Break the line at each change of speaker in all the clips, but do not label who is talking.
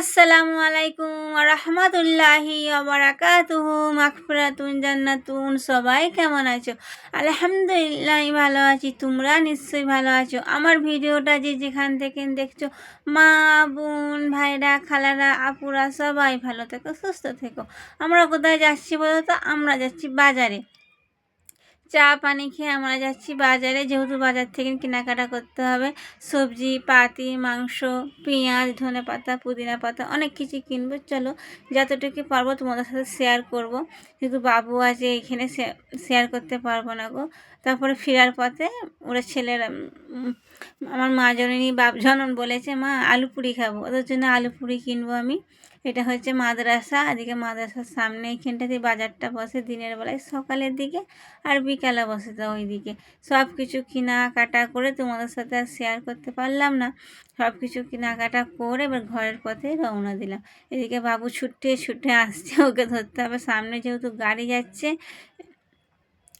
আসসালামু আলাইকুম রহমতুল্লাহি বারাকাতুহু, মাগফিরাতুন জান্নাতুন, সবাই কেমন আছো? আলহামদুলিল্লাহ ভালো আছি, তোমরা নিশ্চয়ই ভালো আছো? আমার ভিডিওটা যে যেখান থেকে দেখছ, মা, বোন, ভাইরা, খালারা, আপুরা, সবাই ভালো থেকো, সুস্থ থেকো। আমরা কোথায় যাচ্ছি বলো তো? আমরা যাচ্ছি বাজারে। চা পানি খেয়ে আমরা যাচ্ছি বাজারে। যেহেতু বাজার থেকে কেনাকাটা করতে হবে, সবজি, পাতি, মাংস, পেঁয়াজ, ধনে পাতা, পুদিনা পাতা, অনেক কিছু কিনবো। চলো, যতটুকু পারব তোমাদের সাথে শেয়ার করব। যেহেতু বাবু আছে, এখানে শেয়ার করতে পারব না গো। তারপরে ফেরার পথে ওরা ছেলেরা আমার মা জননী বাপ জনন বলেছে, মা, আলু পুরি খাব। ওদের জন্য আলু পুরি কিনবো আমি। এটা হচ্ছে মাদ্রাসা। এদিকে মাদ্রাসার সামনে এইখানটাতে বাজারটা বসে দিনের বেলায়, সকালের দিকে আর বিকালে বসে তো ওইদিকে। সব কিছু কেনাকাটা করে তোমাদের সাথে আর শেয়ার করতে পারলাম না। সব কিছু কেনাকাটা করে এবার ঘরের পথে রওনা দিলাম। এদিকে বাবু ছুটে ছুটে আসছে, ওকে ধরতে হবে। সামনে যেহেতু গাড়ি যাচ্ছে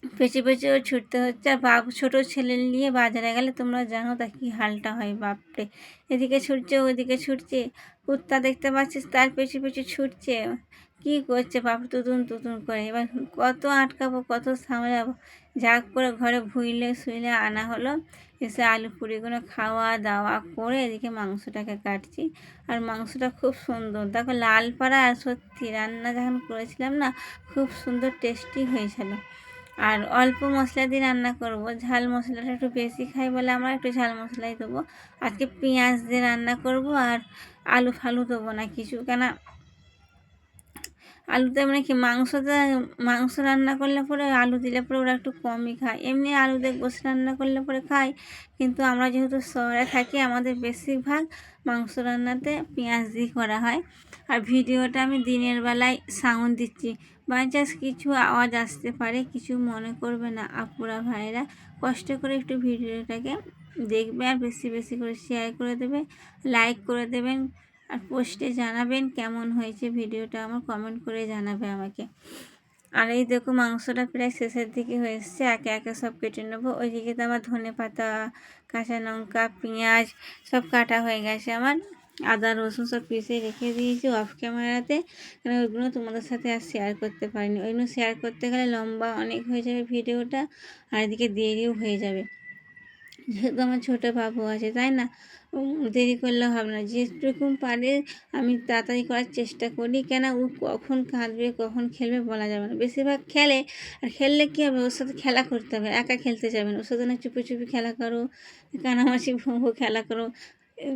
পেঁচে পেঁচে ও ছুটতে হচ্ছে। আর বাবু ছোটো ছেলে নিয়ে বাজারে গেলে তোমরা জানো তা কী হালটা হয়, বাপরে। এদিকে ছুটছে ওইদিকে ছুটছে। কুত্তা দেখতে পাচ্ছিস, তার পেছু পেছু ছুটছে। কি করছে বাপ, তুতুন তুতুন করে। এবার কত আটকাবো, কত সামলাবো। ঝাঁক করে ঘরে ভুইলে শুইলে আনা হলো। এসে আলু পুরিগুলো খাওয়া দাওয়া করে এদিকে মাংসটাকে কাটছি। আর মাংসটা খুব সুন্দর। দেখো লাল পাড়া আর সত্যি রান্না যখন করেছিলাম না, খুব সুন্দর টেস্টি হয়েছিল। আর অল্প মশলা দিয়ে রান্না করব। ঝাল মশলাটা একটু বেশি খাই বলে আমরা একটু ঝাল মশলাই দেবো। আজকে পেঁয়াজ দিয়ে রান্না করব আর আলু ফালু দেবো না কিছু। কেন আলুতে মানে কি মাংসতে, মাংস রান্না করলে পরে আলু দিলে পরে ওরা একটু কমই খায়। এমনি আলু দিয়ে গোস রান্না করলে পরে খায়। কিন্তু আমরা যেহেতু শহরে থাকি, আমাদের বেশিরভাগ মাংস রান্নাতে পেঁয়াজ দিয়ে করা হয়। আর ভিডিওটা আমি দিনের বেলায় সাউন্ড দিচ্ছি। বাই চান্স কিছু আওয়াজ আসতে পারে, কিছু মনে করবে না আপুরা ভাইরা কষ্ট করে একটু ভিডিওটাকে দেখবে আর বেশি বেশি করে শেয়ার করে দেবে লাইক করে দেবেন। আর পোস্টে জানাবেন কেমন হয়েছে ভিডিওটা, আমার কমেন্ট করে জানাবে আমাকে। আর এই দেখো, মাংসটা প্রায় শেষের দিকে হয়ে এসছে। একে একে সব কেটে নেব। ওইদিকে তো আমার ধনে পাতা, কাঁচা লঙ্কা, পেঁয়াজ সব কাটা হয়ে গেছে। আমার আদা, রসুন সব পিষে রেখে দিয়েছি অফ ক্যামেরাতে কেন ওইগুলো তোমাদের সাথে আর শেয়ার করতে পারিনি। ওইগুলো শেয়ার করতে গেলে লম্বা অনেক হয়ে যাবে ভিডিওটা, আর এদিকে দেরিও হয়ে যাবে। যেহেতু আমার ছোটো বাবু আছে, তাই না? দেরি করলে হবে না। যেরকম পারে আমি তাড়াতাড়ি করার চেষ্টা করি। কেন ও কখন কাঁদবে, কখন খেলবে বলা যাবে না। বেশিরভাগ খেলে আর খেললে কী হবে? ওর সাথে খেলা করতে হবে। একা খেলতে যাবে না। ওর সাথে না চুপি চুপি খেলা করো। কানামাছি ভোঁ খেলা করো।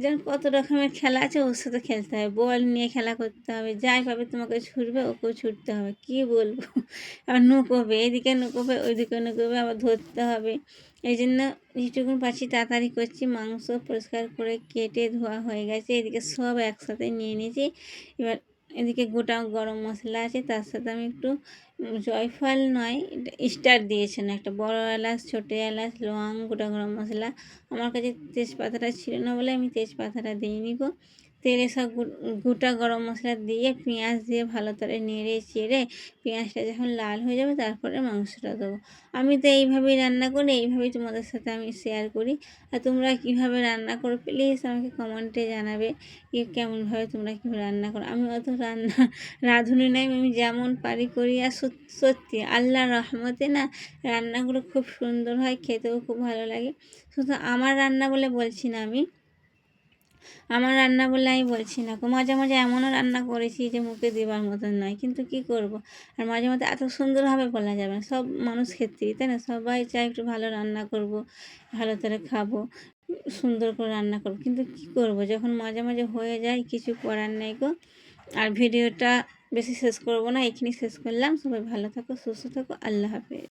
যেন কত রকমের খেলা আছে, ওর সাথে খেলতে হবে। বল নিয়ে খেলা করতে হবে, যাই পাবে তোমাকে ছুটবে ওকেও ছুটতে হবে। কি বলব? আবার নুকোবে এদিকে নুকোবে ওইদিকে নুকোবে আবার ধরতে হবে। এই জন্য যেটুকুন পাচ্ছি তাড়াতাড়ি করছি, মাংস পরিষ্কার করে কেটে ধোয়া হয়ে গেছে। এদিকে সব একসাথে নিয়ে নিয়েছি। এবার এদিকে গোটা গরম মশলা আছে, তার সাথে আমি একটু জয়ফল নয় স্টার দিয়েছেন একটা বড় এলাচ, ছোটো এলাচ, লং, গোটা গরম মশলা। আমার কাছে তেজপাতাটা ছিল না বলে আমি তেজপাতাটা দিইনি গো। তেলে সব গোটা গরম মশলা দিয়ে পেঁয়াজ দিয়ে ভালো করে নেড়ে চেড়ে পেঁয়াজটা যখন লাল হয়ে যাবে তারপরে মাংসটা দেবো। আমি তো এইভাবেই রান্না করি, এইভাবেই তোমাদের সাথে আমি শেয়ার করি। আর তোমরা কীভাবে রান্না করো প্লিজ আমাকে কমেন্টে জানাবে কি কেমনভাবে তোমরা কীভাবে রান্না করো। আমি অত রান্না, রাঁধুনি নাই আমি যেমন পারি করি। আর সত্যি আল্লাহ রহমতে না রান্নাগুলো খুব সুন্দর হয়, খেতেও খুব ভালো লাগে। শুধু আমার রান্না বলে বলছি না আমি। আমার রান্না বলে আমি বলছি না মাঝে মাঝে এমনও রান্না করেছি যে মুখে দেবার মতন নয়, কিন্তু কি করব। আর মাঝে মাঝে এত সুন্দরভাবে বলা যাবে না। সব মানুষ ক্ষেত্রেই, তাই না? সবাই চায় একটু ভালো রান্না করব, ভালো করে খাব, সুন্দর করে রান্না করব। কিন্তু কি করব? যখন মাঝে মাঝে হয়ে যায়, কিছু করার নেই গো। আর ভিডিওটা বেশি শেষ করব না, এখানেই শেষ করলাম। সবাই ভালো থাকো, সুস্থ থাকো। আল্লাহ হাফেজ।